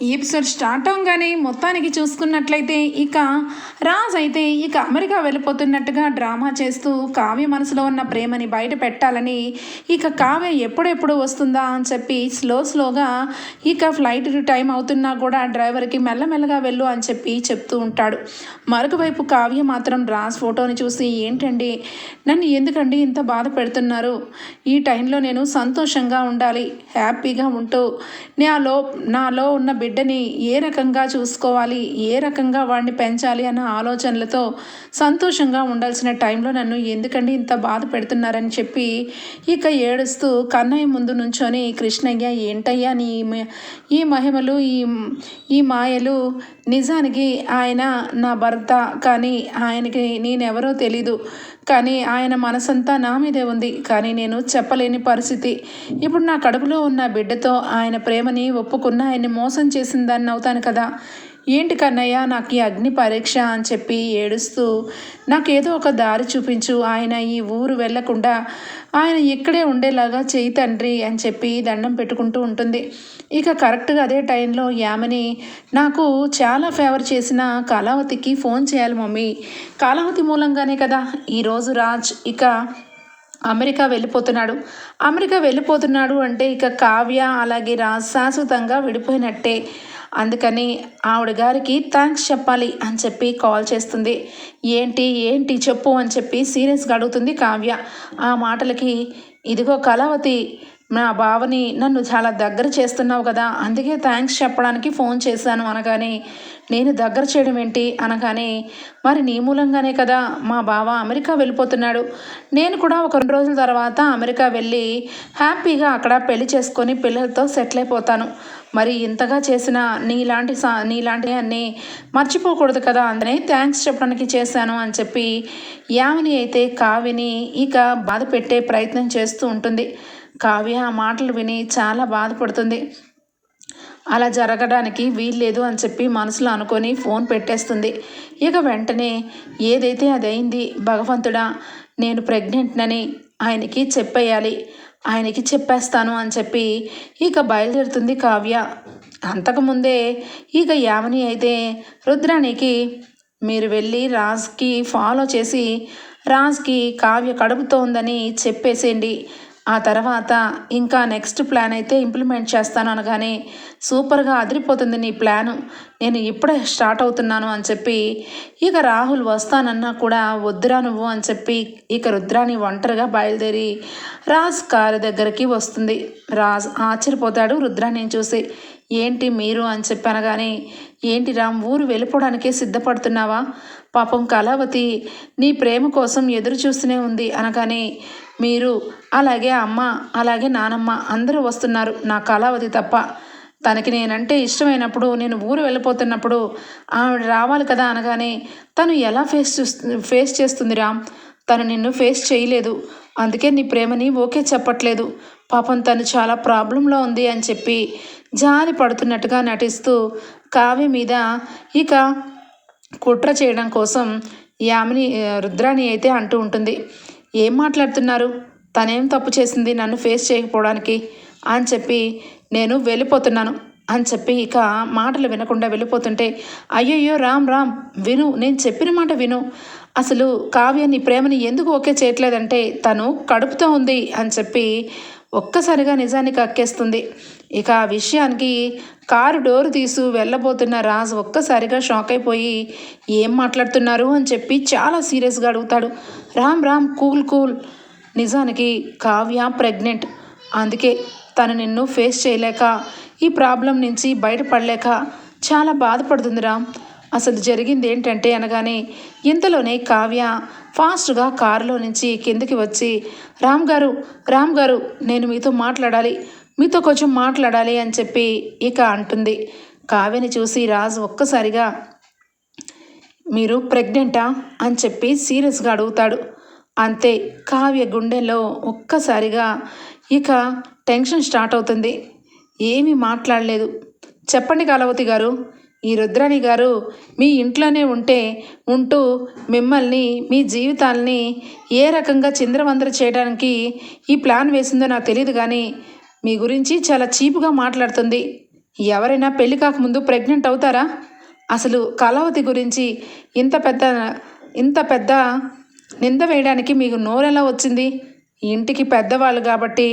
ఈ episode start అవగానే మొత్తానికి చూసుకున్నట్లయితే ఇక రాజ్ అయితే ఇక అమెరికా వెళ్ళిపోతున్నట్టుగా డ్రామా చేస్తూ కావ్య మనసులో ఉన్న ప్రేమని బయట పెట్టాలని ఇక కావ్య ఎప్పుడెప్పుడు వస్తుందా అని చెప్పి స్లో స్లోగా ఇక ఫ్లైట్ టైం అవుతున్నా కూడా డ్రైవర్కి మెల్లమెల్లగా వెళ్ళు అని చెప్పి చెప్తూ ఉంటాడు. మరొక వైపు కావ్య మాత్రం రాజ్ ఫోటోని చూసి ఏంటండి? నన్ను ఎందుకండి ఇంత బాధ పెడుతున్నారు? ఈ టైంలో నేను సంతోషంగా ఉండాలి హ్యాపీగా ఉంటూ నాలో నాలో ఉన్న బిడ్డని ఏ రకంగా చూసుకోవాలి ఏ రకంగా వాడిని పెంచాలి అన్న ఆలోచనలతో సంతోషంగా ఉండాల్సిన టైంలో నన్ను ఎందుకండి ఇంత బాధ పెడుతున్నారని చెప్పి ఇక ఏడుస్తూ కన్నయ్య ముందు నుంచొని కృష్ణయ్య ఏంటయ్యా నీ మ- ఈ మహిమలు ఈ ఈ మాయలు నిజానికి ఆయన నా భర్త కానీ ఆయనకి నేనెవరో తెలీదు. కానీ ఆయన మనసంతా నా మీదే ఉంది. కానీ నేను చెప్పలేని పరిస్థితి. ఇప్పుడు నా కడుపులో ఉన్న బిడ్డతో ఆయన ప్రేమని ఒప్పుకున్న ఆయన్ని మోసం చేసిందాన్ని అవుతాను కదా. ఏంటి కన్నయ్య నాకు ఈ అగ్ని పరీక్ష అని చెప్పి ఏడుస్తూ నాకేదో ఒక దారి చూపించు ఆయన ఈ ఊరు వెళ్ళకుండా ఆయన ఇక్కడే ఉండేలాగా చేయి తండ్రి అని చెప్పి దండం పెట్టుకుంటూ ఉంటుంది. ఇక కరెక్ట్గా అదే టైంలో యామని నాకు చాలా ఫేవర్ చేసిన కళావతికి ఫోన్ చేయాలి మమ్మీ. కళావతి మూలంగానే కదా ఈరోజు రాజ్ ఇక అమెరికా వెళ్ళిపోతున్నాడు. అమెరికా వెళ్ళిపోతున్నాడు అంటే ఇక కావ్య అలాగే రాజ్ శాశ్వతంగా విడిపోయినట్టే. అందుకని ఆవిడ గారికి థ్యాంక్స్ చెప్పాలి అని చెప్పి కాల్ చేస్తుంది. ఏంటి ఏంటి చెప్పు అని చెప్పి సీరియస్గా అడుగుతుంది కావ్య. ఆ మాటలకి ఇదిగో కళావతి నా బావని నన్ను చాలా దగ్గర చేస్తున్నావు కదా అందుకే థ్యాంక్స్ చెప్పడానికి ఫోన్ చేశాను అనగానే నేను దగ్గర చేయడం ఏంటి అనగానే మరి నీ మూలంగానే కదా మా బావ అమెరికా వెళ్ళిపోతున్నాడు. నేను కూడా ఒక రెండు రోజుల తర్వాత అమెరికా వెళ్ళి హ్యాపీగా అక్కడ పెళ్ళి చేసుకొని పిల్లలతో సెటిల్ అయిపోతాను. మరి ఇంతగా చేసిన నీలాంటి సా నీలాంటి అన్ని మర్చిపోకూడదు కదా అందునే. థ్యాంక్స్ చెప్పడానికి చేశాను అని చెప్పి యామిని అయితే కావ్యని ఇక బాధ పెట్టే ప్రయత్నం చేస్తూ ఉంటుంది. కావ్య ఆ మాటలు విని చాలా బాధపడుతుంది. అలా జరగడానికి వీల్లేదు అని చెప్పి మనసులో అనుకొని ఫోన్ పెట్టేస్తుంది. ఇక వెంటనే ఏదైతే అది అయింది భగవంతుడా నేను ప్రెగ్నెంట్నని ఆయనకి చెప్పేయాలి ఆయనకి చెప్పేస్తాను అని చెప్పి ఇక బయలుదేరుతుంది కావ్య. అంతకుముందే ఇక యామిని అయితే రుద్రానికి మీరు వెళ్ళి రాజ్కి ఫాలో చేసి రాజ్కి కావ్య కడుపుతో ఉందని చెప్పేసేయండి. ఆ తర్వాత ఇంకా నెక్స్ట్ ప్లాన్ అయితే ఇంప్లిమెంట్ చేస్తాను అనగానే సూపర్గా అదిరిపోతుంది నీ ప్లాను. నేను ఇప్పుడే స్టార్ట్ అవుతున్నాను అని చెప్పి ఇక రాహుల్ వస్తానన్నా కూడా వద్దురా నువ్వు అని చెప్పి ఇక రుద్రాని ఒంటరిగా బయలుదేరి రాజ్ కారు దగ్గరికి వస్తుంది. రాజ్ ఆశ్చర్యపోతాడు రుద్రాని చూసి. ఏంటి మీరు అని చెప్పి అనగానే ఏంటి రామ్ ఊరు వెళ్ళిపోవడానికే సిద్ధపడుతున్నావా? పాపం కళావతి నీ ప్రేమ కోసం ఎదురు చూస్తూనే ఉంది. అనగానే మీరు అలాగే అమ్మ అలాగే నానమ్మ అందరూ వస్తున్నారు. నా కళావతి తప్ప తనకి నేనంటే ఇష్టమైనప్పుడు నేను ఊరు వెళ్ళిపోతున్నప్పుడు ఆవిడ రావాలి కదా అనగానే తను ఎలా ఫేస్ చూస్తు ఫేస్ చేస్తుంది రామ్ తను నిన్ను ఫేస్ చేయలేదు. అందుకే నీ ప్రేమని ఓకే చెప్పట్లేదు. పాపం తను చాలా ప్రాబ్లంలో ఉంది అని చెప్పి జాలి పడుతున్నట్టుగా నటిస్తూ కావ్య మీద ఇక కుట్ర చేయడం కోసం యామిని రుద్రాణి అయితే అంటూ ఉంటుంది. ఏం మాట్లాడుతున్నారు? తనేం తప్పు చేసింది నన్ను ఫేస్ చేయకపోవడానికి? అని చెప్పి నేను వెళ్ళిపోతున్నాను. అని చెప్పి ఇక మాటలు వినకుండా వెళ్ళిపోతుంటే అయ్యయ్యో రామ్ రామ్ విను నేను చెప్పిన మాట విను. అసలు కావ్య నీ ప్రేమని ఎందుకు ఓకే చేయట్లేదంటే తను కడుపుతో ఉంది అని చెప్పి ఒక్కసారిగా నిజానికి అక్కేస్తుంది. ఇక ఆ విషయానికి కారు డోరు తీసు వెళ్ళబోతున్న రాజు ఒక్కసారిగా షాక్ అయిపోయి ఏం మాట్లాడుతున్నారు? అని చెప్పి చాలా సీరియస్గా అడుగుతాడు. Ram Ram cool cool. నిజానికి కావ్య ప్రెగ్నెంట్. అందుకే తను నిన్ను ఫేస్ చేయలేక ఈ ప్రాబ్లం నుంచి బయటపడలేక చాలా బాధపడుతుంది రామ్. అసలు జరిగింది ఏంటంటే అనగానే ఇంతలోనే కావ్య ఫాస్ట్గా కారులో నుంచి కిందకి వచ్చి రామ్ గారు రామ్ గారు నేను మీతో మాట్లాడాలి. మీతో కొంచెం మాట్లాడాలి అని చెప్పి ఇక అంటుంది. కావ్యని చూసి రాజు ఒక్కసారిగా మీరు ప్రెగ్నెంటా? అని చెప్పి సీరియస్గా అడుగుతాడు. అంతే కావ్య గుండెలో ఒక్కసారిగా ఇక టెన్షన్ స్టార్ట్ అవుతుంది. ఏమీ మాట్లాడలేదు. చెప్పండి కలవతి గారు ఈ రుద్రాణి గారు మీ ఇంట్లోనే ఉంటే ఉంటూ మిమ్మల్ని మీ జీవితాల్ని ఏ రకంగా చిందరవందర చేయడానికి ఈ ప్లాన్ వేసిందో నాకు తెలియదు కానీ మీ గురించి చాలా చీపుగా మాట్లాడుతుంది. ఎవరైనా పెళ్ళి కాకముందు ప్రెగ్నెంట్ అవుతారా? అసలు కళావతి గురించి ఇంత పెద్ద ఇంత పెద్ద నింద వేయడానికి మీకు నోరెలా వచ్చింది? ఇంటికి పెద్దవాళ్ళు కాబట్టి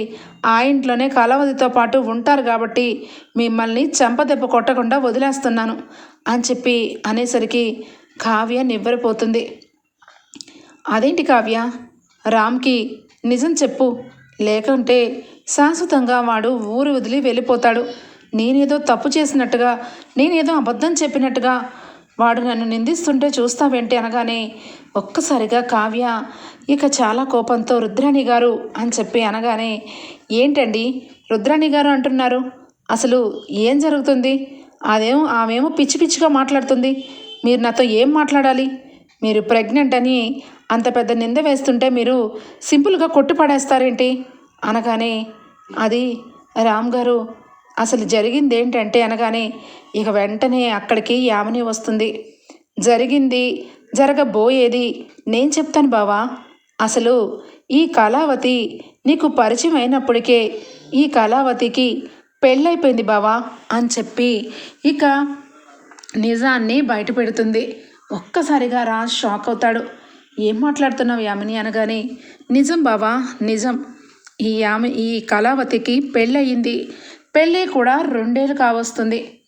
ఆ ఇంట్లోనే కళావతితో పాటు ఉంటారు కాబట్టి మిమ్మల్ని చెంపదెబ్బ కొట్టకుండా వదిలేస్తున్నాను అని చెప్పి అనేసరికి కావ్య నివ్వరిపోతుంది. అదేంటి కావ్య? రామ్కి నిజం చెప్పు. లేకుంటే శాశ్వతంగా వాడు ఊరు వదిలి వెళ్ళిపోతాడు. నేనేదో తప్పు చేసినట్టుగా నేనేదో అబద్ధం చెప్పినట్టుగా వాడు నన్ను నిందిస్తుంటే చూస్తావేంటి అనగానే ఒక్కసారిగా కావ్య ఇక చాలా కోపంతో రుద్రాణి గారు అని చెప్పి అనగానే ఏంటండి రుద్రాణి గారు అంటున్నారు? అసలు ఏం జరుగుతుంది? అదేమో ఆమెమో పిచ్చి పిచ్చిగా మాట్లాడుతుంది. మీరు నాతో ఏం మాట్లాడాలి? మీరు ప్రెగ్నెంట్ అని అంత పెద్ద నింద వేస్తుంటే మీరు సింపుల్గా కొట్టి పడేస్తారేంటి? అనగానే అది రామ్ గారు అసలు జరిగింది ఏంటంటే అనగానే ఇక వెంటనే అక్కడికి యామిని వస్తుంది. జరిగింది జరగబోయేది నేను చెప్తాను బావా. అసలు ఈ కళావతి నీకు పరిచయం అయినప్పటికే ఈ కళావతికి పెళ్ళైపోయింది బావా అని చెప్పి ఇక నిజాన్ని బయటపెడుతుంది ఒక్కసారిగా రాజ్ షాక్ అవుతాడు. ఏం మాట్లాడుతున్నావు యామిని? అనగానే నిజం బావా నిజం. ఈ ఆమె ఈ కళావతికి పెళ్ళయింది. పెళ్ళి కూడా రెండేళ్ళు కావస్తుంది.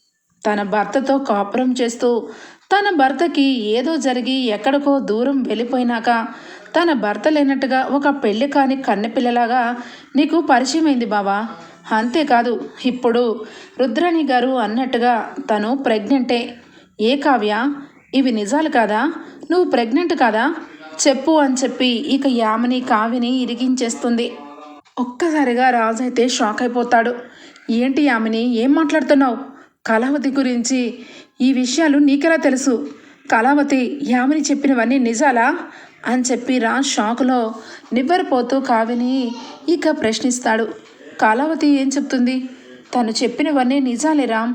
తన భర్తతో కాపురం చేస్తూ తన భర్తకి ఏదో జరిగి ఎక్కడికో దూరం వెళ్ళిపోయినాక తన భర్త లేనట్టుగా ఒక పెళ్ళి కాని కన్నెపిల్లలాగా నీకు పరిచయమైంది బావా? అంతేకాదు ఇప్పుడు రుద్రాణి గారు అన్నట్టుగా తను ప్రెగ్నెంటే. ఏ కావ్య? ఇవి నిజాలు కాదా? నువ్వు ప్రెగ్నెంట్ కాదా? చెప్పు అని చెప్పి ఇక యామని కావ్యని ఇరిగించేస్తుంది. ఒక్కసారిగా రాజు అయితే షాక్ అయిపోతాడు. ఏంటి యామిని ఏం మాట్లాడుతున్నావు? కళావతి గురించి ఈ విషయాలు నీకెలా తెలుసు? కళావతి యామిని చెప్పినవన్నీ నిజాలా? అని చెప్పి రాజ్ షాకులో నివ్వరిపోతూ కావిని ఇక ప్రశ్నిస్తాడు. కళావతి ఏం చెప్తుంది? తను చెప్పినవన్నీ నిజాలే రామ్.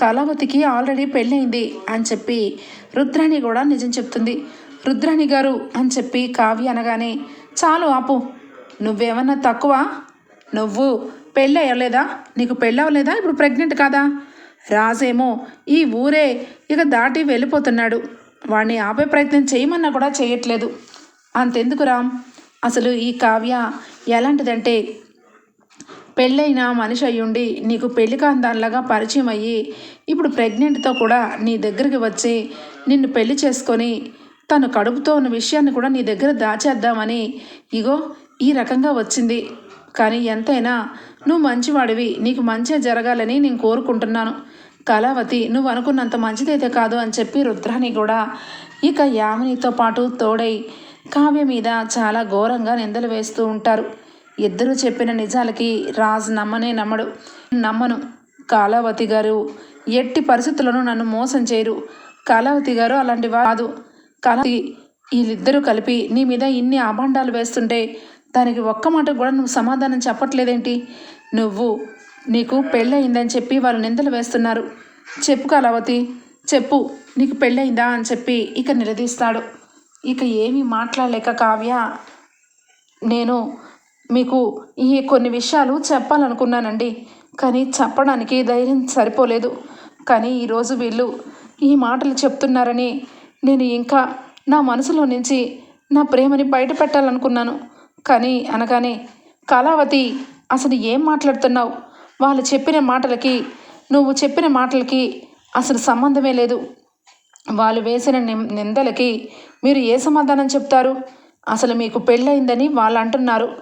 కళావతికి ఆల్రెడీ పెళ్ళయింది అని చెప్పి రుద్రాణి కూడా నిజం చెప్తుంది. రుద్రాణి గారు అని చెప్పి కావ్య అనగానే చాలు ఆపు. నువ్వేమన్నా తక్కువ? నువ్వు పెళ్ళి అయ్యలేదా నీకు పెళ్ళి అవ్వలేదా ఇప్పుడు ప్రెగ్నెంట్ కాదా? రాజేమో ఈ ఊరే ఇక దాటి వెళ్ళిపోతున్నాడు. వాడిని ఆపే ప్రయత్నం చేయమన్నా కూడా చేయట్లేదు. అంతెందుకు రామ్? అసలు ఈ కావ్య ఎలాంటిదంటే పెళ్ళైన మనిషి అయ్యుండి నీకు పెళ్ళి దానిలాగా పరిచయం అయ్యి ఇప్పుడు ప్రెగ్నెంట్తో కూడా నీ దగ్గరికి వచ్చి నిన్ను పెళ్ళి చేసుకొని తను కడుపుతో ఉన్న విషయాన్ని కూడా నీ దగ్గర దాచేద్దామని ఇగో ఈ రకంగా వచ్చింది. కానీ ఎంతైనా నువ్వు మంచివాడివి. నీకు మంచిగా జరగాలని నేను కోరుకుంటున్నాను. కళావతి నువ్వు అనుకున్నంత మంచిదైతే కాదు అని చెప్పి రుద్రాని కూడా ఇక యామినితో పాటు తోడై కావ్య మీద చాలా ఘోరంగా నిందలు వేస్తూ ఉంటారు. ఇద్దరు చెప్పిన నిజాలకి రాజ్ నమ్మనే నమ్మడు. నమ్మను. కాలావతి గారు ఎట్టి పరిస్థితులను నన్ను మోసం చేయరు. కాలావతి గారు అలాంటి కాదు. కళావతి వీళ్ళిద్దరూ కలిపి నీ మీద ఇన్ని అభాండాలు వేస్తుంటే దానికి ఒక్క మాట కూడా నువ్వు సమాధానం చెప్పట్లేదేంటి? నువ్వు నీకు పెళ్ళయిందని చెప్పి వాళ్ళు నిందలు వేస్తున్నారు. చెప్పు కళావతి చెప్పు నీకు పెళ్ళయిందా అని చెప్పి ఇక నిలదీస్తాడు. ఇక ఏమీ మాట్లాడలేక కావ్య నేను మీకు ఈ కొన్ని విషయాలు చెప్పాలనుకున్నానండి కానీ చెప్పడానికి ధైర్యం సరిపోలేదు. కానీ ఈరోజు వీళ్ళు ఈ మాటలు చెప్తున్నారని నేను ఇంకా నా మనసులో నుంచి నా ప్రేమని బయట పెట్టాలనుకున్నాను కానీ అనగానే కళావతి అసలు ఏం మాట్లాడుతున్నావు? వాళ్ళు చెప్పిన మాటలకి నువ్వు చెప్పిన మాటలకి అసలు సంబంధమే లేదు. వాళ్ళు వేసిన నిం- నిందలకి మీరు ఏ సమాధానం చెప్తారు? అసలు మీకు పెళ్ళయిందని వాళ్ళు అంటున్నారు.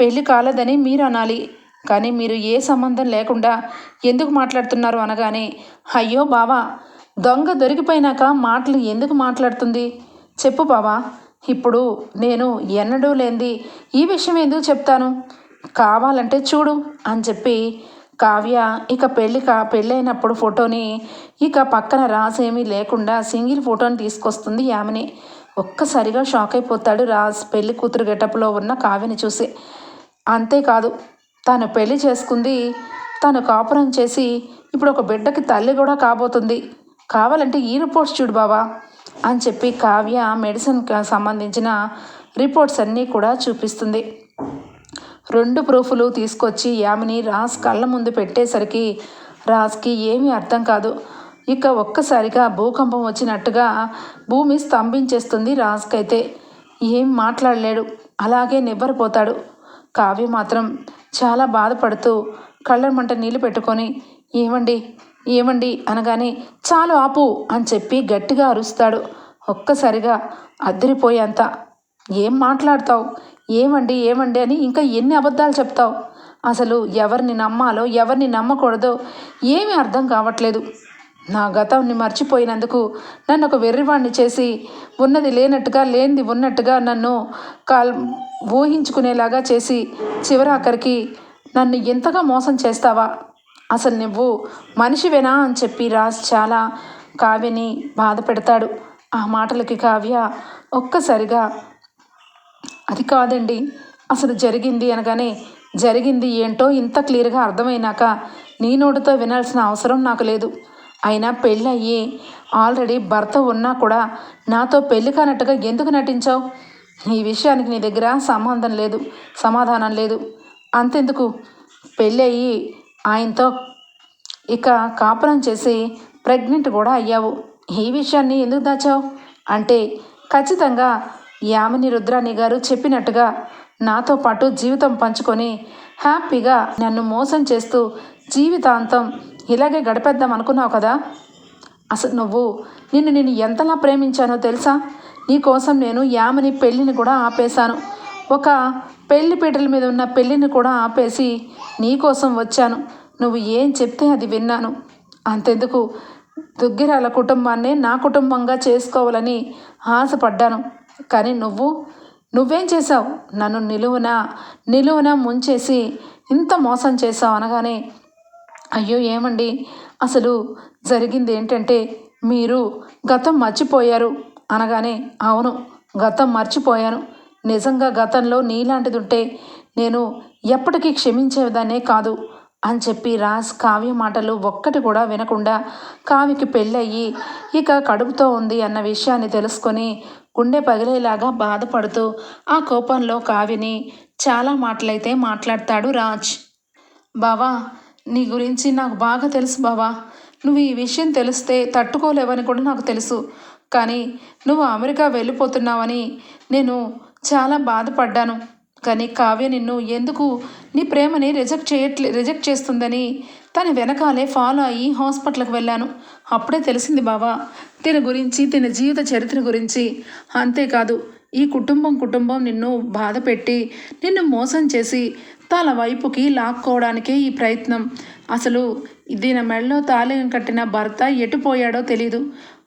పెళ్ళి కాలేదని మీరు అనాలి. కానీ మీరు ఏ సంబంధం లేకుండా ఎందుకు మాట్లాడుతున్నారు అనగానే అయ్యో బావా దొంగ దొరికిపోయినాక మాటలు ఎందుకు మాట్లాడుతుంది? చెప్పు బావా ఇప్పుడు నేను ఎన్నడూ లేనిది ఈ విషయం ఎందుకు చెప్తాను? కావాలంటే చూడు అని చెప్పి కావ్య ఇక పెళ్ళి కా పెళ్ళైనప్పుడు ఫోటోని ఇక పక్కన రాసేమీ లేకుండా సింగిల్ ఫోటోని తీసుకొస్తుంది యామిని. ఒక్కసారిగా షాక్ అయిపోతాడు రాజ్ పెళ్ళి కూతురు గెటప్లో ఉన్న కావ్యని చూసి. అంతేకాదు తను పెళ్ళి చేసుకుంది తను కాపురం చేసి ఇప్పుడు ఒక బిడ్డకి తల్లి కూడా కాబోతుంది. కావాలంటే ఈ రిపోర్ట్స్ చూడు బావా. అని చెప్పి కావ్య మెడిసిన్కి సంబంధించిన రిపోర్ట్స్ అన్నీ కూడా చూపిస్తుంది. రెండు ప్రూఫ్లు తీసుకొచ్చి యామిని రాజ్ కళ్ళ ముందు పెట్టేసరికి రాజ్కి ఏమీ అర్థం కాదు. ఇక ఒక్కసారిగా భూకంపం వచ్చినట్టుగా భూమి స్తంభించేస్తుంది రాజ్కైతే. ఏం మాట్లాడలేడు. అలాగే నివ్వరిపోతాడు. కావ్య మాత్రం చాలా బాధపడుతూ కళ్ళ మంట నీళ్ళు పెట్టుకొని ఏమండి? ఏమండి అనగానే చాలు ఆపు అని చెప్పి గట్టిగా అరుస్తాడు. ఒక్కసారిగా అద్దరిపోయేంత ఏం మాట్లాడతావు? ఏమండి? ఏమండి? అని ఇంకా ఎన్ని అబద్ధాలు చెప్తావు? అసలు ఎవరిని నమ్మాలో ఎవరిని నమ్మకూడదో ఏమీ అర్థం కావట్లేదు. నా గతాన్ని మర్చిపోయినందుకు నన్ను ఒక వెర్రివాణ్ణి చేసి ఉన్నది లేనట్టుగా లేనిది ఉన్నట్టుగా నన్ను కాల్ ఊహించుకునేలాగా చేసి చివరాఖరికి నన్ను ఎంతగా మోసం చేస్తావా? అసలు నువ్వు మనిషివేనా అని చెప్పి రాజ్ చాలా కావ్యని బాధ పెడతాడు ఆ మాటలకి కావ్య ఒక్కసారిగా అది కాదండి అసలు జరిగింది అనగానే జరిగింది ఏంటో ఇంత క్లియర్గా అర్థమైనాక నీ నోటితో వినాల్సిన అవసరం నాకు లేదు. అయినా పెళ్ళయ్యి ఆల్రెడీ భర్త ఉన్నా కూడా నాతో పెళ్ళి కానట్టుగా ఎందుకు నటించావు? ఈ విషయానికి నీ దగ్గర సంబంధం లేదు సమాధానం లేదు. అంతెందుకు? పెళ్ళయ్యి ఆయనతో ఇక కాపురం చేసి ప్రెగ్నెంట్ కూడా అయ్యావు. ఈ విషయాన్ని ఎందుకు దాచావు? అంటే ఖచ్చితంగా యామిని రుద్రాణి గారు చెప్పినట్టుగా నాతో పాటు జీవితం పంచుకొని హ్యాపీగా నన్ను మోసం చేస్తూ జీవితాంతం ఇలాగే గడిపేద్దాం అనుకున్నావు కదా? అసలు నువ్వు నిన్ను నేను ఎంతలా ప్రేమించానో తెలుసా? నీకోసం నేను యామని పెళ్ళిని కూడా ఆపేశాను. ఒక పెళ్ళి పీటల మీద ఉన్న పెళ్ళిని కూడా ఆపేసి నీకోసం వచ్చాను. నువ్వు ఏం చెప్తే అది విన్నాను. అంతెందుకు? దుగ్గిరాల కుటుంబాన్నే నా కుటుంబంగా చేసుకోవాలని ఆశపడ్డాను. కానీ నువ్వు నువ్వేం చేసావు నన్ను నిలువున నిలువున ముంచేసి ఇంత మోసం చేసావు అనగానే అయ్యో ఏమండి? అసలు జరిగింది ఏంటంటే మీరు గతం మర్చిపోయారు అనగానే అవును గతం మర్చిపోయాను. నిజంగా గతంలో నీలాంటిది ఉంటే నేను ఎప్పటికీ క్షమించేదానే కాదు అని చెప్పి రాజ్ కావ్య మాటలు ఒక్కటి కూడా వినకుండా కావ్యకి పెళ్ళయ్యి ఇక కడుపుతో ఉంది అన్న విషయాన్ని తెలుసుకొని గుండె పగిలేలాగా బాధపడుతూ ఆ కోపంలో కావ్యని చాలా మాటలైతే మాట్లాడతాడు రాజ్. బావా నీ గురించి నాకు బాగా తెలుసు బావా. నువ్వు ఈ విషయం తెలిస్తే తట్టుకోలేవని కూడా నాకు తెలుసు. కానీ నువ్వు అమెరికా వెళ్ళిపోతున్నావని నేను చాలా బాధపడ్డాను. కానీ కావ్య నిన్ను ఎందుకు నీ ప్రేమని రిజెక్ట్ చేయట్లే రిజెక్ట్ చేస్తుందని తన వెనకాలే ఫాలో అయ్యి హాస్పిటల్కి వెళ్ళాను. అప్పుడే తెలిసింది బావా తిన గురించి తిన జీవిత చరిత్ర గురించి. అంతేకాదు ఈ కుటుంబం కుటుంబం నిన్ను బాధ పెట్టి నిన్ను మోసం చేసి తన వైపుకి లాక్కోవడానికే ఈ ప్రయత్నం. అసలు దీని మెడలో తాళం కట్టిన భర్త ఎటుపోయాడో తెలీదు.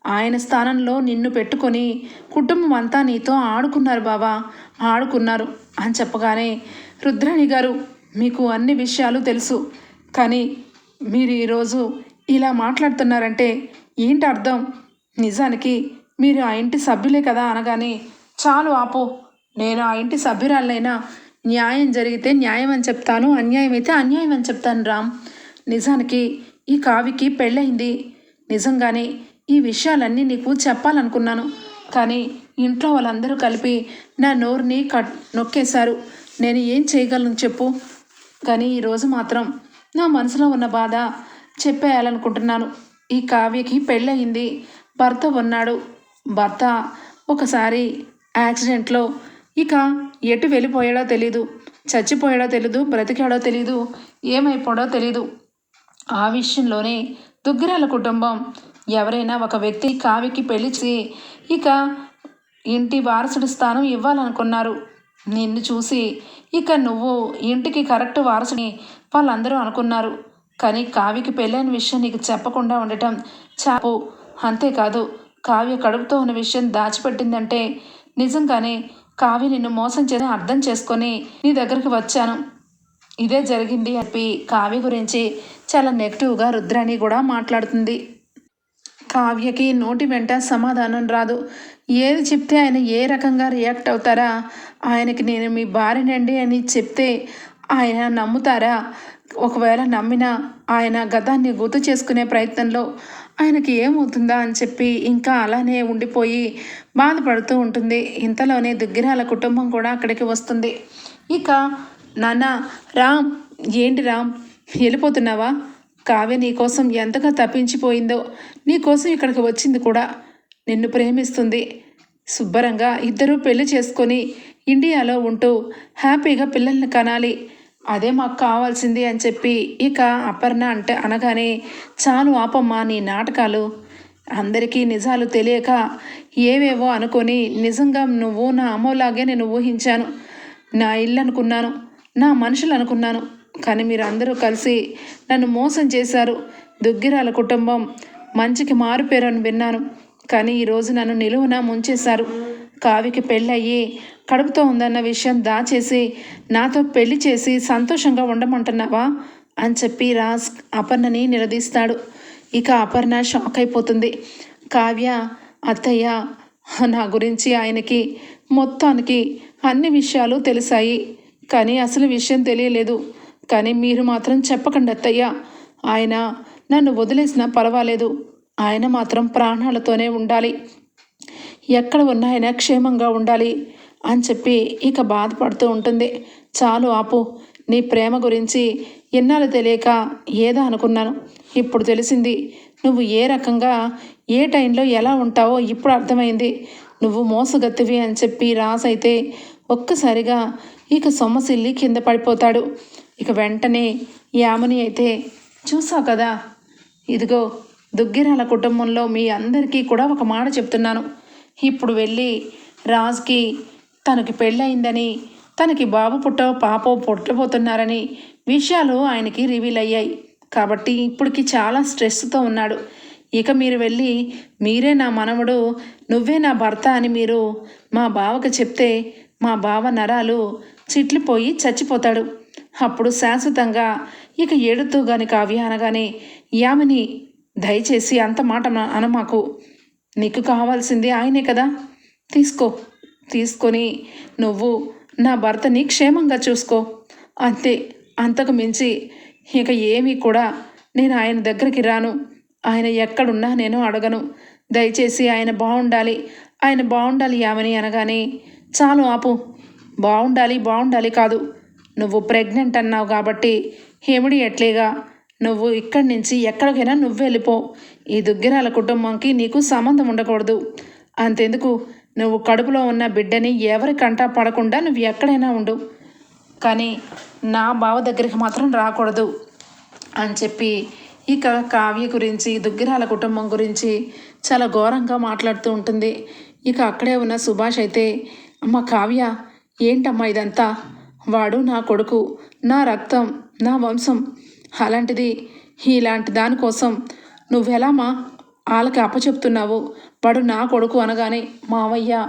ఆయన స్థానంలో నిన్ను పెట్టుకొని కుటుంబం అంతా నీతో ఆడుకున్నారు బావా ఆడుకున్నారు అని చెప్పగానే రుద్రాణి గారు మీకు అన్ని విషయాలు తెలుసు కానీ మీరు ఈరోజు ఇలా మాట్లాడుతున్నారంటే ఏంటి అర్థం? నిజానికి మీరు ఆ ఇంటి సభ్యులే కదా అనగానే చాలు ఆపు నేను ఆ ఇంటి సభ్యురాలైనా న్యాయం జరిగితే న్యాయం అని చెప్తాను అన్యాయం అయితే అన్యాయం అని చెప్తాను రామ్. నిజానికి ఈ కావికి పెళ్ళయింది. నిజంగానే ఈ విషయాలన్నీ నీకు చెప్పాలనుకున్నాను. కానీ ఇంట్లో వాళ్ళందరూ కలిపి నా నోరుని కట్ నొక్కేశారు. నేను ఏం చేయగలను చెప్పు? కానీ ఈరోజు మాత్రం నా మనసులో ఉన్న బాధ చెప్పేయాలనుకుంటున్నాను. ఈ కావ్యకి పెళ్ళయింది. భర్త ఉన్నాడు. భర్త ఒకసారి యాక్సిడెంట్లో ఇక ఎటు వెళ్ళిపోయాడో తెలీదు. చచ్చిపోయాడో తెలీదు. బ్రతికాడో తెలీదు. ఏమైపోయాడో తెలీదు. ఆ విషయంలోనే దుగ్గిరాల కుటుంబం ఎవరైనా ఒక వ్యక్తి కావికి పెళ్ళిచి ఇక ఇంటి వారసుడి స్థానం ఇవ్వాలనుకున్నారు. నిన్ను చూసి ఇక నువ్వు ఇంటికి కరెక్ట్ వారసుని వాళ్ళందరూ అనుకున్నారు. కానీ కావ్యకి పెళ్ళైన విషయం నీకు చెప్పకుండా ఉండటం చాపు. అంతేకాదు కావ్య కడుపుతో ఉన్న విషయం దాచిపెట్టిందంటే నిజంగానే కావ్య నిన్ను మోసం చేసి అర్థం చేసుకొని నీ దగ్గరికి వచ్చాను. ఇదే జరిగింది అని కావ్య గురించి చాలా నెగిటివ్గా రుద్రాణి కూడా మాట్లాడుతుంది. కావ్యకి నోటి వెంట సమాధానం రాదు. ఏది చెప్తే ఆయన ఏ రకంగా రియాక్ట్ అవుతారా? ఆయనకి నేను మీ భార్యనండి అని చెప్తే ఆయన నమ్ముతారా? ఒకవేళ నమ్మినా ఆయన గతాన్ని గుర్తు చేసుకునే ప్రయత్నంలో ఆయనకి ఏమవుతుందా అని చెప్పి ఇంకా అలానే ఉండిపోయి బాధపడుతూ ఉంటుంది. ఇంతలోనే దుగ్గిరాల కుటుంబం కూడా అక్కడికి వస్తుంది. ఇక నాన్న రామ్ ఏంటి రామ్? వెళ్ళిపోతున్నావా? కావ్య నీకోసం ఎంతగా తప్పించిపోయిందో నీకోసం ఇక్కడికి వచ్చింది కూడా నిన్ను ప్రేమిస్తుంది. శుభ్రంగా ఇద్దరూ పెళ్ళి చేసుకొని ఇండియాలో ఉంటూ హ్యాపీగా పిల్లల్ని కనాలి. అదే మాకు కావాల్సింది అని చెప్పి ఇక అపర్ణ అంటే అనగానే చాలు ఆపమ్మా నీ నాటకాలు. అందరికీ నిజాలు తెలియక ఏవేవో అనుకొని నిజంగా నువ్వు నా అమ్మలాగే నేను ఊహించాను. నా ఇల్లు అనుకున్నాను నా మనుషులు అనుకున్నాను. కానీ మీరు అందరూ కలిసి నన్ను మోసం చేశారు. దుగ్గిరాల కుటుంబం మంచికి మారుపేరు అని విన్నాను. కానీ ఈరోజు నన్ను నిలువున ముంచేశారు. కావికి పెళ్ళయ్యి కడుపుతో ఉందన్న విషయం దాచేసి నాతో పెళ్ళి చేసి సంతోషంగా ఉండమంటున్నావా? అని చెప్పి రాజ్ అపర్ణని నిలదీస్తాడు. ఇక అపర్ణ షాక్ అయిపోతుంది. కావ్య అత్తయ్య నా గురించి ఆయనకి మొత్తానికి అన్ని విషయాలు తెలిసాయి. కానీ అసలు విషయం తెలియలేదు. కానీ మీరు మాత్రం చెప్పకండి అత్తయ్య. ఆయన నన్ను వదిలేసినా పర్వాలేదు. ఆయన మాత్రం ప్రాణాలతోనే ఉండాలి. ఎక్కడ ఉన్న ఆయన క్షేమంగా ఉండాలి అని చెప్పి ఇక బాధపడుతూ ఉంటుంది. చాలు ఆపు నీ ప్రేమ గురించి ఎన్నాళ్ళు తెలియక ఏదో అనుకున్నాను. ఇప్పుడు తెలిసింది నువ్వు ఏ రకంగా ఏ టైంలో ఎలా ఉంటావో ఇప్పుడు అర్థమైంది. నువ్వు మోసగత్తివి అని చెప్పి రాసైతే ఒక్కసారిగా ఇక సొమ్మసిల్లి కింద పడిపోతాడు. ఇక వెంటనే యాముని అయితే చూసావు కదా? ఇదిగో దుగ్గిరాల కుటుంబంలో మీ అందరికీ కూడా ఒక మాట చెప్తున్నాను. ఇప్పుడు వెళ్ళి రాజ్కి తనకి పెళ్ళయిందని తనకి బాబు పుట్టో పాపో పుట్టబోతున్నారని విషయాలు ఆయనకి రివీల్ అయ్యాయి. కాబట్టి ఇప్పటికి చాలా స్ట్రెస్తో ఉన్నాడు. ఇక మీరు వెళ్ళి మీరే నా మనవడు నువ్వే నా భర్త అని మీరు మా బావకు చెప్తే మా బావ నరాలు చిట్లిపోయి చచ్చిపోతాడు. అప్పుడు శాశ్వతంగా ఇక ఏడుతూ గాని కావ్య అనగానే యామిని దయచేసి అంత మాట అనమాకు. నీకు కావాల్సింది ఆయనే కదా. తీసుకో. తీసుకొని నువ్వు నా భర్తని క్షేమంగా చూసుకో. అంతే. అంతకు మించి ఇక ఏమీ కూడా నేను ఆయన దగ్గరికి రాను. ఆయన ఎక్కడున్నా నేను అడగను. దయచేసి ఆయన బాగుండాలి ఆయన బాగుండాలి యామని అనగానే చాలు ఆపు. బాగుండాలి బాగుండాలి కాదు. నువ్వు ప్రెగ్నెంట్ అన్నావు కాబట్టి ఇమీడియట్లీగా నువ్వు ఇక్కడి నుంచి ఎక్కడికైనా నువ్వు వెళ్ళిపో. ఈ దుగ్గిరాల కుటుంబంకి నీకు సంబంధం ఉండకూడదు. అంతెందుకు? నువ్వు కడుపులో ఉన్న బిడ్డని ఎవరికంటా పడకుండా నువ్వు ఎక్కడైనా ఉండు. కానీ నా బావ దగ్గరికి మాత్రం రాకూడదు అని చెప్పి ఇక కావ్య గురించి దుగ్గిరాల కుటుంబం గురించి చాలా ఘోరంగా మాట్లాడుతూ ఉంటుంది. ఇక అక్కడే ఉన్న సుభాష్ అయితే అమ్మ కావ్య ఏంటమ్మా ఇదంతా? వాడు నా కొడుకు నా రక్తం నా వంశం. అలాంటిది ఇలాంటి దానికోసం నువ్వెలామా వాళ్ళకి అప్పచెప్తున్నావు? వాడు నా కొడుకు అనగానే మావయ్య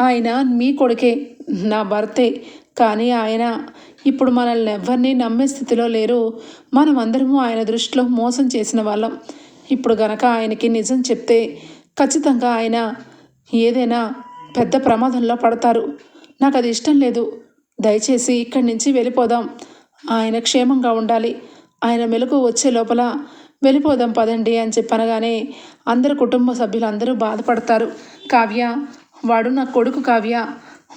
ఆయన మీ కొడుకే నా భర్తే. కానీ ఆయన ఇప్పుడు మనల్ని ఎవరిని నమ్మే స్థితిలో లేరు. మనమందరము ఆయన దృష్టిలో మోసం చేసిన వాళ్ళం. ఇప్పుడు గనక ఆయనకి నిజం చెప్తే ఖచ్చితంగా ఆయన ఏదైనా పెద్ద ప్రమాదంలో పడతారు. నాకు అది ఇష్టం లేదు. దయచేసి ఇక్కడి నుంచి వెళ్ళిపోదాం. ఆయన క్షేమంగా ఉండాలి. ఆయన మెలకు వచ్చే లోపల వెళ్ళిపోదాం పదండి అని చెప్పనగానే అందరు కుటుంబ సభ్యులు అందరూ బాధపడతారు. కావ్య వాడు నా కొడుకు కావ్య.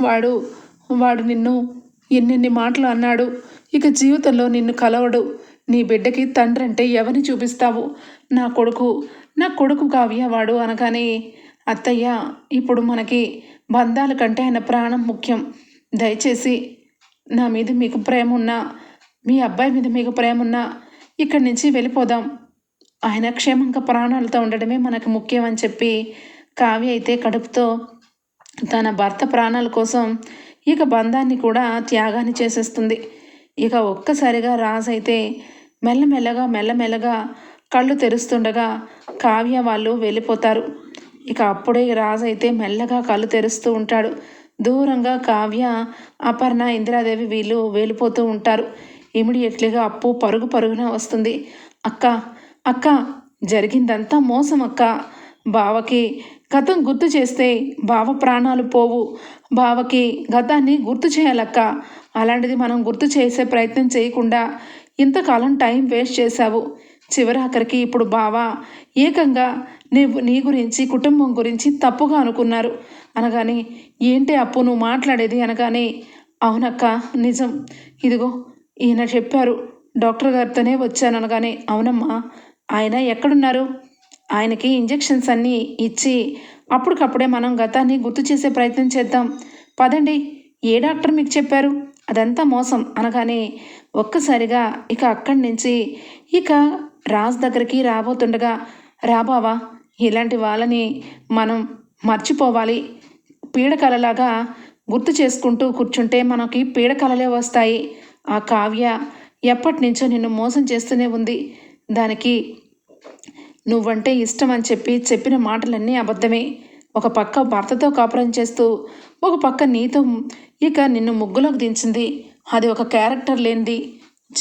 వాడు వాడు నిన్ను ఎన్నెన్ని మాటలు అన్నాడు. ఇక జీవితంలో నిన్ను కలవడు. నీ బిడ్డకి తండ్రి అంటే ఎవరిని చూపిస్తావు? నా కొడుకు నా కొడుకు కావ్య వాడు అనగానే అత్తయ్య ఇప్పుడు మనకి బంధాల కంటే ఆయన ప్రాణం ముఖ్యం. దయచేసి నా మీద మీకు ప్రేమ ఉన్నా మీ అబ్బాయి మీద మీకు ప్రేమ ఉన్నా ఇక్కడి నుంచి వెళ్ళిపోదాం. ఆయన క్షేమంగా ప్రాణాలతో ఉండడమే మనకు ముఖ్యం అని చెప్పి కావ్య అయితే కడుపుతో తన భర్త ప్రాణాల కోసం ఇక బంధాన్ని కూడా త్యాగాన్ని చేసేస్తుంది. ఇక ఒక్కసారిగా రాజు అయితే మెల్లమెల్లగా మెల్లమెల్లగా కళ్ళు తెరుస్తుండగా కావ్య వాళ్ళు వెళ్ళిపోతారు. ఇక అప్పుడే రాజు అయితే మెల్లగా కళ్ళు తెరుస్తూ ఉంటాడు. దూరంగా కావ్య అపర్ణ ఇందిరాదేవి వీళ్ళు వేలిపోతూ ఉంటారు. ఇమీడియట్లీగా అప్పు పరుగు పరుగున వస్తుంది. అక్క అక్క జరిగిందంతా మోసం అక్క. బావకి గతం గుర్తు చేస్తే బావ ప్రాణాలు పోవు. బావకి గతాన్ని గుర్తు చేయాలక్క. అలాంటిది మనం గుర్తు చేసే ప్రయత్నం చేయకుండా ఇంతకాలం టైం వేస్ట్ చేశావు. చివరి ఆఖరికి ఇప్పుడు బావా ఏకంగా నీ నీ గురించి కుటుంబం గురించి తప్పుగా అనుకున్నారు. అనగానే ఏంటి అప్పు నువ్వు మాట్లాడేది? అనగానే అవునక్క నిజం. ఇదిగో ఈయన చెప్పారు. డాక్టర్ గారితోనే వచ్చాను అనగానే అవునమ్మా ఆయన ఎక్కడున్నారు? ఆయనకి ఇంజెక్షన్స్ అన్నీ ఇచ్చి అప్పటికప్పుడే మనం గతాన్ని గుర్తు చేసే ప్రయత్నం చేద్దాం. పదండి ఏ డాక్టర్ మీకు చెప్పారు? అదంతా మోసం. అనగానే ఒక్కసారిగా ఇక అక్కడి నుంచి ఇక రాజ్ దగ్గరికి రాబోతుండగా రాబావా ఇలాంటి వాళ్ళని మనం మర్చిపోవాలి. పీడకలలాగా గుర్తు చేసుకుంటూ కూర్చుంటే మనకి పీడకలలే వస్తాయి. ఆ కావ్య ఎప్పటి నుంచో నిన్ను మోసం చేస్తూనే ఉంది. దానికి నువ్వంటే ఇష్టం అని చెప్పి చెప్పిన మాటలన్నీ అబద్ధమే. ఒక పక్క భర్తతో కాపురం చేస్తూ ఒక పక్క నీతో ఇక నిన్ను ముగ్గులోకి దించింది. అది ఒక క్యారెక్టర్ లేనిది.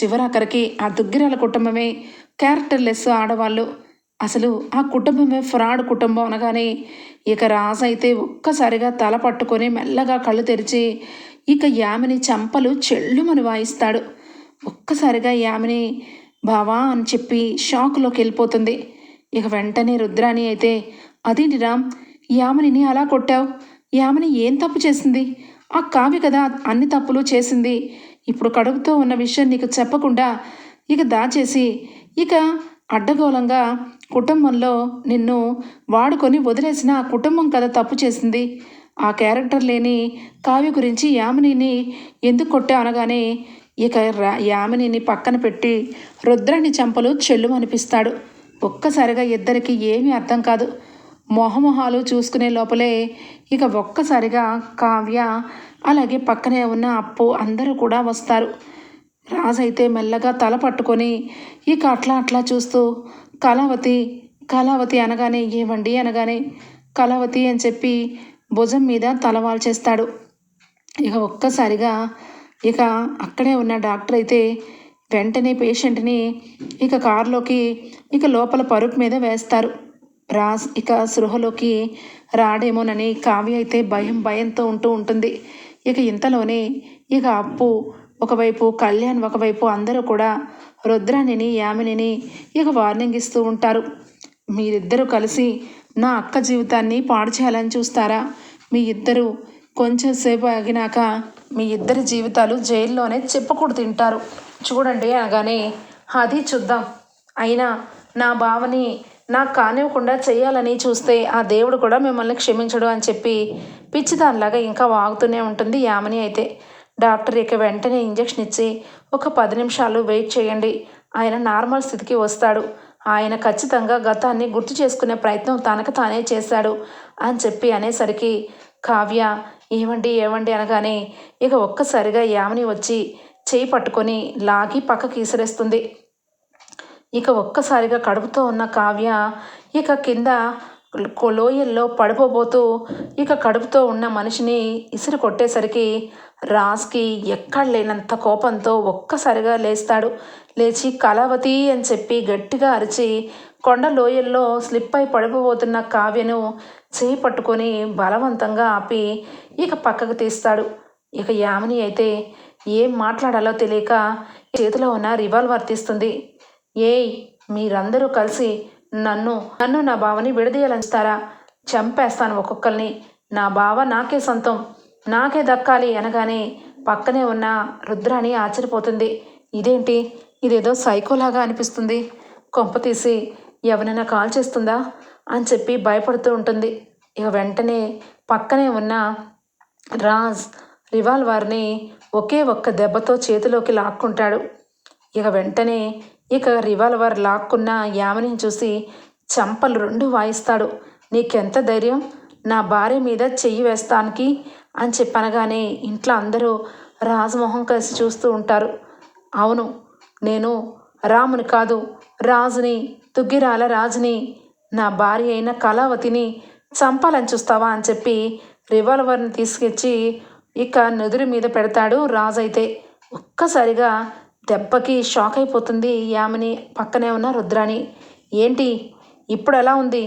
చివరాఖరికి ఆ దుగ్గిరాల కుటుంబమే. క్యారెక్టర్లెస్ ఆడవాళ్ళు. అసలు ఆ కుటుంబమే ఫ్రాడ్ కుటుంబం అనగానే ఇక రాజు అయితే ఒక్కసారిగా తల పట్టుకొని మెల్లగా కళ్ళు తెరిచి ఇక యామిని చంపలు చెల్లుమని వాయిస్తాడు. ఒక్కసారిగా యామిని బావా అని చెప్పి షాక్లోకి వెళ్ళిపోతుంది. ఇక వెంటనే రుద్రాణి అయితే అదేంటి రామ్ యామినిని అలా కొట్టావు? యామిని ఏం తప్పు చేసింది? ఆ కావి కదా అన్ని తప్పులు చేసింది. ఇప్పుడు కడుపుతో ఉన్న విషయం నీకు చెప్పకుండా ఇక దాచేసి ఇక అడ్డగోళంగా కుటుంబంలో నిన్ను వాడుకొని వదిలేసిన ఆ కుటుంబం కదా తప్పు చేసింది. ఆ క్యారెక్టర్ లేని కావ్య గురించి యామినిని ఎందుకు కొట్టా అనగానే ఇక రా- యామినిని పక్కన పెట్టి రుద్రాన్ని చంపలు చెల్లు అనిపిస్తాడు ఒక్కసారిగా ఇద్దరికి ఏమీ అర్థం కాదు. మొహమొహాలు చూసుకునే లోపలే ఇక ఒక్కసారిగా కావ్య అలాగే పక్కనే ఉన్న అప్పు అందరూ కూడా వస్తారు. రాజు అయితే మెల్లగా తల పట్టుకొని ఇక అట్లా అట్లా చూస్తూ కళావతి కళావతి అనగానే ఏవండి అనగానే కళావతి అని చెప్పి భుజం మీద తలవాల్ చేస్తాడు ఇక ఒక్కసారిగా ఇక అక్కడే ఉన్న డాక్టర్ అయితే వెంటనే పేషెంట్ని ఇక కారులోకి ఇక లోపల పరుపు మీద వేస్తారు. రాజ్ ఇక సృహలోకి రాడేమోనని కావ్య అయితే భయం భయంతో ఉంటూ ఉంటుంది. ఇక ఇంతలోనే ఇక అప్పు ఒకవైపు కళ్యాణ్ ఒకవైపు అందరూ కూడా రుద్రాణిని యామినిని ఇక వార్నింగ్ ఇస్తూ ఉంటారు. మీరిద్దరూ కలిసి నా అక్క జీవితాన్ని పాడు చేయాలని చూస్తారా? మీ ఇద్దరు కొంచెం సేపు ఆగినాక మీ ఇద్దరి జీవితాలు జైల్లోనే చెప్పకూడదు తింటారు. చూడండి అనగానే అది చూద్దాం. అయినా నా బావని నాకు కానివ్వకుండా చేయాలని చూస్తే ఆ దేవుడు కూడా మిమ్మల్ని క్షమించడు అని చెప్పి పిచ్చిదానిలాగా ఇంకా వాగుతూనే ఉంటుంది యామిని అయితే. డాక్టర్ ఇక వెంటనే ఇంజెక్షన్ ఇచ్చి ఒక పది నిమిషాలు వెయిట్ చేయండి. ఆయన నార్మల్ స్థితికి వస్తాడు. ఆయన ఖచ్చితంగా గతాన్ని గుర్తు చేసుకునే ప్రయత్నం తనకు తానే చేశాడు అని చెప్పి అనేసరికి కావ్య ఏమండి ఏమండి అనగానే ఇక ఒక్కసారిగా యామిని వచ్చి చేయి పట్టుకొని లాగి పక్కకి ఈసరేస్తుంది ఇక ఒక్కసారిగా కడుపుతో ఉన్న కావ్య ఇక కింద లోయల్లో పడిపోబోతూ ఇక కడుపుతో ఉన్న మనిషిని ఇసురు కొట్టేసరికి రాజ్కి ఎక్కడ లేనంత కోపంతో ఒక్కసారిగా లేస్తాడు. లేచి కళావతి అని చెప్పి గట్టిగా అరిచి కొండ లోయల్లో స్లిప్ అయి పడిపోబోతున్న కావ్యను చేయి పట్టుకొని బలవంతంగా ఆపి ఇక పక్కకు తీస్తాడు. ఇక యామిని అయితే ఏం మాట్లాడాలో తెలియక చేతిలో ఉన్న రివాల్వర్ తీస్తుంది. ఏయ్ మీరందరూ కలిసి నన్ను నన్ను నా బావని విడదీయాలంచుతారా చంపేస్తాను ఒక్కొక్కరిని నా బావ నాకే సొంతం. నాకే దక్కాలి అనగానే పక్కనే ఉన్న రుద్రాణి ఆశ్చర్యపోతుంది. ఇదేంటి? ఇదేదో సైకోలాగా అనిపిస్తుంది. కొంప తీసి ఎవరైనా కాల్ చేస్తుందా? అని చెప్పి భయపడుతూ ఉంటుంది. ఇక వెంటనే పక్కనే ఉన్న రాజ్ రివాల్వర్ని ఒకే ఒక్క దెబ్బతో చేతిలోకి లాక్కుంటాడు. ఇక వెంటనే ఇక రివాల్వర్ లాక్కున్న యామని చూసి చంపలు రెండు వాయిస్తాడు. నీకెంత ధైర్యం? నా భార్య మీద చెయ్యి వేస్తానికి అని చెప్పనగానే ఇంట్లో అందరూ రాజమోహం కలిసి చూస్తూ ఉంటారు. అవును నేను రాముని కాదు రాజుని తుగ్గిరాల రాజుని నా భార్య అయిన కళావతిని చంపాలని చూస్తావా అని చెప్పి రివాల్వర్ని తీసుకొచ్చి ఇక నుదురు మీద పెడతాడు రాజు అయితే ఒక్కసారిగా దెబ్బకి షాక్ అయిపోతుంది యామిని పక్కనే ఉన్న రుద్రాణి. ఏంటి? ఇప్పుడు ఎలా ఉంది?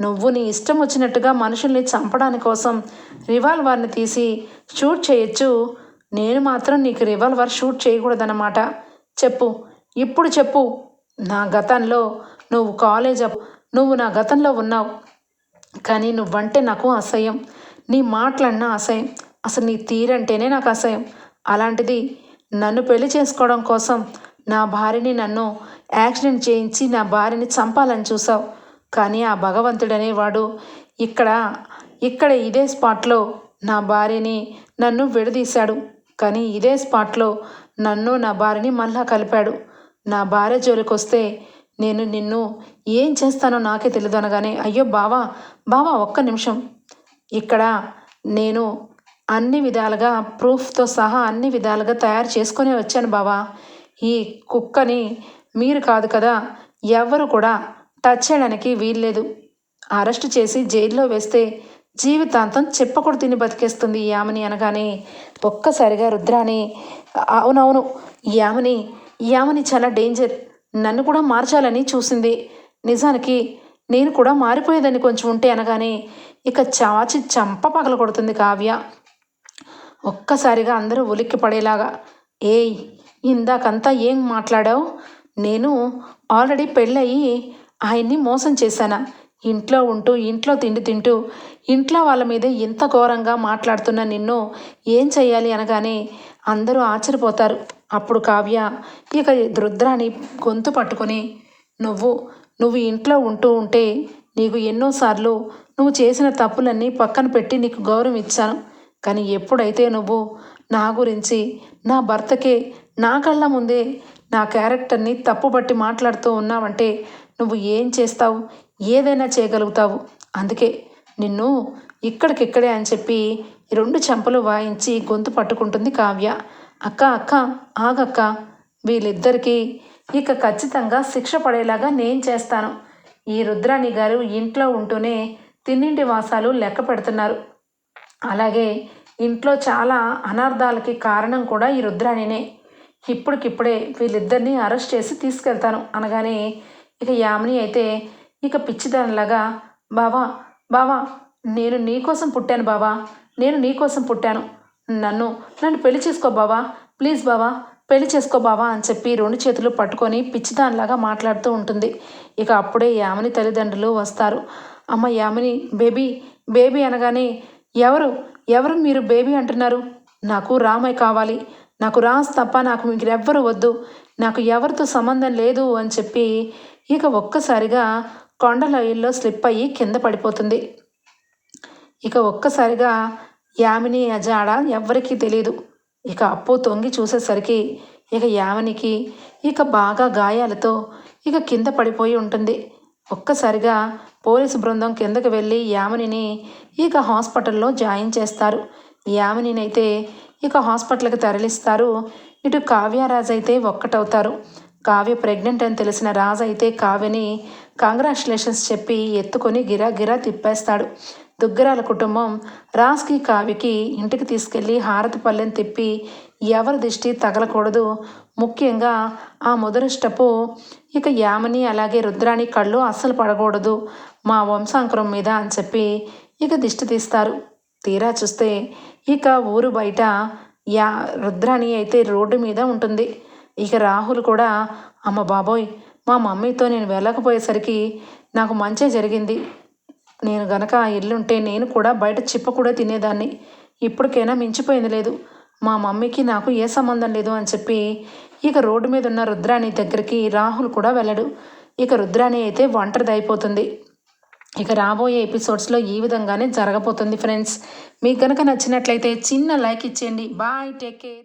నువ్వు నీ ఇష్టం వచ్చినట్టుగా మనుషుల్ని చంపడానికి కోసం రివాల్వర్ని తీసి షూట్ చేయొచ్చు. నేను మాత్రం నీకు రివాల్వర్ షూట్ చేయకూడదన్నమాట. చెప్పు. ఇప్పుడు చెప్పు. నా గతంలో నువ్వు కాలేజ్ అప్ నువ్వు నా గతంలో ఉన్నావు. కానీ నువ్వంటే నాకు అసహ్యం. నీ మాటలన్నా అసహ్యం. అసలు నీ తీరంటేనే నాకు అసహ్యం. అలాంటిది నన్ను పెళ్ళి చేసుకోవడం కోసం నా భార్యని నన్ను యాక్సిడెంట్ చేయించి నా భార్యని చంపాలని చూసావు. కానీ ఆ భగవంతుడనే వాడు ఇక్కడ ఇక్కడ ఇదే స్పాట్లో నా భార్యని నన్ను విడదీశాడు. కానీ ఇదే స్పాట్లో నన్ను నా భార్యని మళ్ళా కలిపాడు. నా భార్య జోలికి వస్తే నేను నిన్ను ఏం చేస్తానో నాకే తెలియదు అనగానే అయ్యో బావా బావా ఒక్క నిమిషం. ఇక్కడ నేను అన్ని విధాలుగా ప్రూఫ్తో సహా అన్ని విధాలుగా తయారు చేసుకొని వచ్చాను బావా. ఈ కుక్కని మీరు కాదు కదా ఎవరు కూడా టచ్ చేయడానికి వీల్లేదు. అరెస్ట్ చేసి జైల్లో వేస్తే జీవితాంతం చెప్పకూడదు తిని బతికేస్తుంది ఈ యామని అనగానే ఒక్కసారిగా రుద్రాని అవునవును ఈ యామని యామని చాలా డేంజర్. నన్ను కూడా మార్చాలని చూసింది. నిజానికి నేను కూడా మారిపోయేదని కొంచెం ఉంటే అనగానే ఇక చాచి చంప పగల కొడుతుంది కావ్య. ఒక్కసారిగా అందరూ ఉలిక్కి పడేలాగా ఏయ్ ఇందాకంతా ఏం మాట్లాడావు? నేను ఆల్రెడీ పెళ్ళయి ఆయన్ని మోసం చేశానా? ఇంట్లో ఉంటూ ఇంట్లో తిండి తింటూ ఇంట్లో వాళ్ళ మీద ఇంత ఘోరంగా మాట్లాడుతున్న నిన్ను ఏం చేయాలి అనగానే అందరూ ఆశ్చర్యపోతారు. అప్పుడు కావ్య ఇక రుద్రాని గొంతు పట్టుకొని నువ్వు నువ్వు ఇంట్లో ఉంటూ ఉంటే నీకు ఎన్నోసార్లు నువ్వు చేసిన తప్పులన్నీ పక్కన పెట్టి నీకు గౌరవం ఇచ్చాను. కానీ ఎప్పుడైతే నువ్వు నా గురించి నా భర్తకే నా కళ్ళ ముందే నా క్యారెక్టర్ని తప్పుబట్టి మాట్లాడుతూ ఉన్నావంటే నువ్వు ఏం చేస్తావు? ఏదైనా చేయగలుగుతావు. అందుకే నిన్ను ఇక్కడికిక్కడే అని చెప్పి రెండు చెంపలు వాయించి గొంతు పట్టుకుంటుంది కావ్య. అక్క అక్క ఆగక్క. వీళ్ళిద్దరికీ ఇక ఖచ్చితంగా శిక్ష పడేలాగా నేను చేస్తాను. ఈ రుద్రాణి గారు ఇంట్లో ఉంటూనే తిన్నింటి వాసాలు లెక్క పెడుతున్నారు. అలాగే ఇంట్లో చాలా అనర్థాలకి కారణం కూడా ఈ రుద్రాణినే. ఇప్పటికిప్పుడే వీళ్ళిద్దరిని అరెస్ట్ చేసి తీసుకెళ్తాను అనగానే ఇక యామిని అయితే ఇక పిచ్చిదానిలాగా బావా బావా నేను నీకోసం పుట్టాను బావా నేను నీకోసం పుట్టాను. నన్ను నన్ను పెళ్ళి చేసుకో బావా ప్లీజ్ బావా పెళ్ళి చేసుకో బావా అని చెప్పి రెండు చేతులు పట్టుకొని పిచ్చిదానిలాగా మాట్లాడుతూ ఉంటుంది. ఇక అప్పుడే యామిని తల్లిదండ్రులు వస్తారు. అమ్మ యామిని బేబీ బేబీ అనగానే ఎవరు ఎవరు మీరు బేబీ అంటున్నారు? నాకు రామయ్య కావాలి. నాకు రాస్ తప్ప నాకు మీకు ఎవ్వరు వద్దు. నాకు ఎవరితో సంబంధం లేదు అని చెప్పి ఇక ఒక్కసారిగా కొండలయిల్లో స్లిప్ అయ్యి కింద పడిపోతుంది. ఇక ఒక్కసారిగా యామిని అజాడ ఎవ్వరికీ తెలియదు ఇక అప్పు తొంగి చూసేసరికి ఇక యామినికి ఇక బాగా గాయాలతో ఇక కింద పడిపోయి ఉంటుంది. ఒక్కసారిగా పోలీసు బృందం కిందకి వెళ్ళి యామినిని ఇక హాస్పిటల్లో జాయిన్ చేస్తారు. యామినినైతే ఇక హాస్పిటల్కి తరలిస్తారు. ఇటు కావ్యరాజ్ అయితే ఒక్కటవుతారు. కావ్య ప్రెగ్నెంట్ అని తెలిసిన రాజు అయితే కావ్యని కాంగ్రాచులేషన్స్ చెప్పి ఎత్తుకొని గిరా గిరా తిప్పేస్తాడు. దుగ్గరాల కుటుంబం రాజ్కి కావ్యకి ఇంటికి తీసుకెళ్ళి హారతి పల్లెని తిప్పి ఎవరి దిష్టి తగలకూడదు. ముఖ్యంగా ఆ ముదరిష్టపు ఇక యామని అలాగే రుద్రాణి కళ్ళు అస్సలు పడకూడదు. మా వంశాంకురం మీద అని చెప్పి ఇక దిష్టి తీస్తారు. తీరా చూస్తే ఇక ఊరు బయట యా రుద్రాణి అయితే రోడ్డు మీద ఉంటుంది. ఇక రాహుల్ కూడా అమ్మ బాబోయ్ మా మమ్మీతో నేను వెళ్ళకపోయేసరికి నాకు మంచి జరిగింది. నేను గనక ఆ ఇల్లుంటే నేను కూడా బయట చిప్ప కూడా తినేదాన్ని. ఇప్పటికైనా మించిపోయింది లేదు. మా మమ్మీకి నాకు ఏ సంబంధం లేదు అని చెప్పి ఇక రోడ్డు మీద ఉన్న రుద్రాణి దగ్గరికి రాహుల్ కూడా వెళ్ళడు. ఇక రుద్రాణి అయితే ఒంటరిది అయిపోతుంది. ఇక రాబోయే ఎపిసోడ్స్లో ఈ విధంగానే జరగబోతుంది ఫ్రెండ్స్. మీకు కనుక నచ్చినట్లయితే చిన్న లైక్ ఇచ్చేయండి. Bye take care.